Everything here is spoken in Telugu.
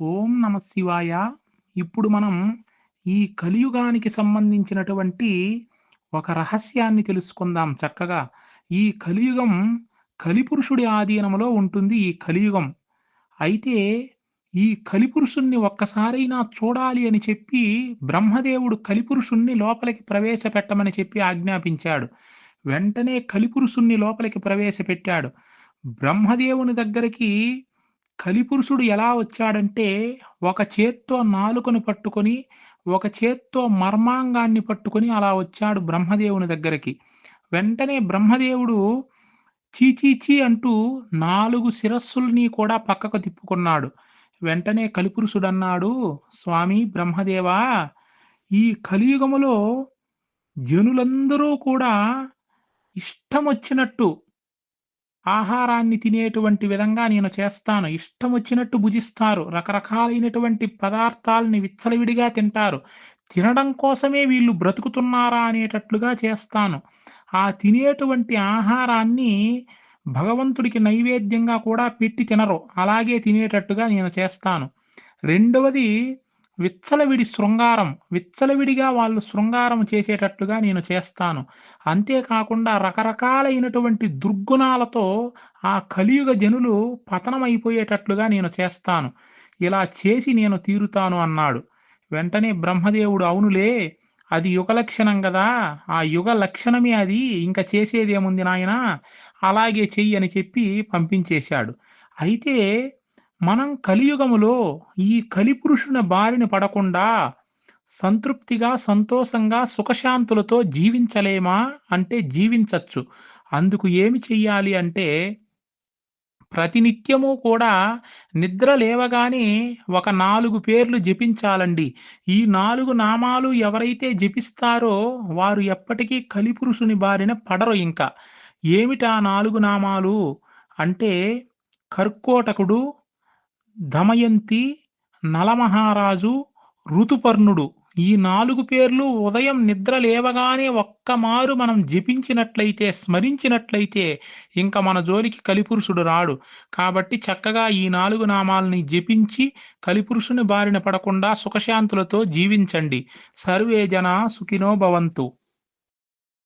ఓం నమ శివాయ. ఇప్పుడు మనం ఈ కలియుగానికి సంబంధించినటువంటి ఒక రహస్యాన్ని తెలుసుకుందాం చక్కగా. ఈ కలియుగం కలిపురుషుడి ఆధీనంలో ఉంటుంది ఈ కలియుగం. అయితే ఈ కలిపురుషుణ్ణి ఒక్కసారైనా చూడాలి అని చెప్పి బ్రహ్మదేవుడు కలిపురుషుణ్ణి లోపలికి ప్రవేశపెట్టమని చెప్పి ఆజ్ఞాపించాడు. వెంటనే కలిపురుషుణ్ణి లోపలికి ప్రవేశపెట్టాడు. బ్రహ్మదేవుని దగ్గరికి కలిపురుషుడు ఎలా వచ్చాడంటే ఒక చేత్తో నాలుకను పట్టుకొని, ఒక చేత్తో మర్మాంగాన్ని పట్టుకొని అలా వచ్చాడు బ్రహ్మదేవుని దగ్గరికి. వెంటనే బ్రహ్మదేవుడు ఛీ! ఛీ! ఛీ! అంటూ నాలుగు శిరస్సుల్ని కూడా పక్కకు తిప్పుకున్నాడు. వెంటనే కలిపురుషుడు అన్నాడు స్వామి బ్రహ్మదేవా! ఈ కలియుగములో జనులందరూ కూడా ఇష్టం వచ్చినట్టు ఆహారాన్ని తినేటువంటి విధంగా నేను చేస్తాను. ఇష్టం వచ్చినట్టు భుజిస్తారు. రకరకాలైనటువంటి పదార్థాల్ని విచ్చలవిడిగా తింటారు. తినడం కోసమే వీళ్ళు బ్రతుకుతున్నారా అనేటట్లుగా చేస్తాను. ఆ తినేటువంటి ఆహారాన్ని భగవంతుడికి నైవేద్యంగా కూడా పెట్టి తినరు. అలాగే తినేటట్టుగా నేను చేస్తాను. రెండవది విచ్చలవిడి శృంగారం. విచ్చలవిడిగా వాళ్ళు శృంగారం చేసేటట్లుగా నేను చేస్తాను. అంతేకాకుండా రకరకాలైనటువంటి దుర్గుణాలతో ఆ కలియుగ జనులు పతనమైపోయేటట్లుగా నేను చేస్తాను. ఇలా చేసి నేను తీరుతాను అన్నాడు. వెంటనే బ్రహ్మదేవుడు అవునులే అది యుగ లక్షణం కదా ఆ యుగ లక్షణమే అది. ఇంకా చేసేదేముంది నాయన అలాగే చెయ్యి అని చెప్పి పంపించేశాడు. అయితే మనం కలియుగములో ఈ కలిపురుషుని బారిన పడకుండా సంతృప్తిగా, సంతోషంగా, సుఖశాంతులతో జీవించలేమా? అంటే జీవించచ్చు అందుకు ఏమి చెయ్యాలి అంటే ప్రతినిత్యము కూడా నిద్ర లేవగానే ఒక నాలుగు పేర్లు జపించాలండి. ఈ నాలుగు నామాలు ఎవరైతే జపిస్తారో వారు ఎప్పటికీ కలిపురుషుని బారిన పడరు ఇంకా ఏమిటా నాలుగు నామాలు? అంటే కర్కోటకుడు, దమయంతి, నలమహారాజు, ఋతుపర్ణుడు. ఈ నాలుగు పేర్లు ఉదయం నిద్ర లేవగానే ఒక్కమారు మనం జపించినట్లయితే, స్మరించినట్లయితే ఇంక మన జోలికి కలిపురుషుడు రాడు. కాబట్టి చక్కగా ఈ నాలుగు నామాల్ని జపించి కలిపురుషుని బారిన పడకుండా సుఖశాంతులతో జీవించండి. సర్వే జన సుఖినో భవంతు.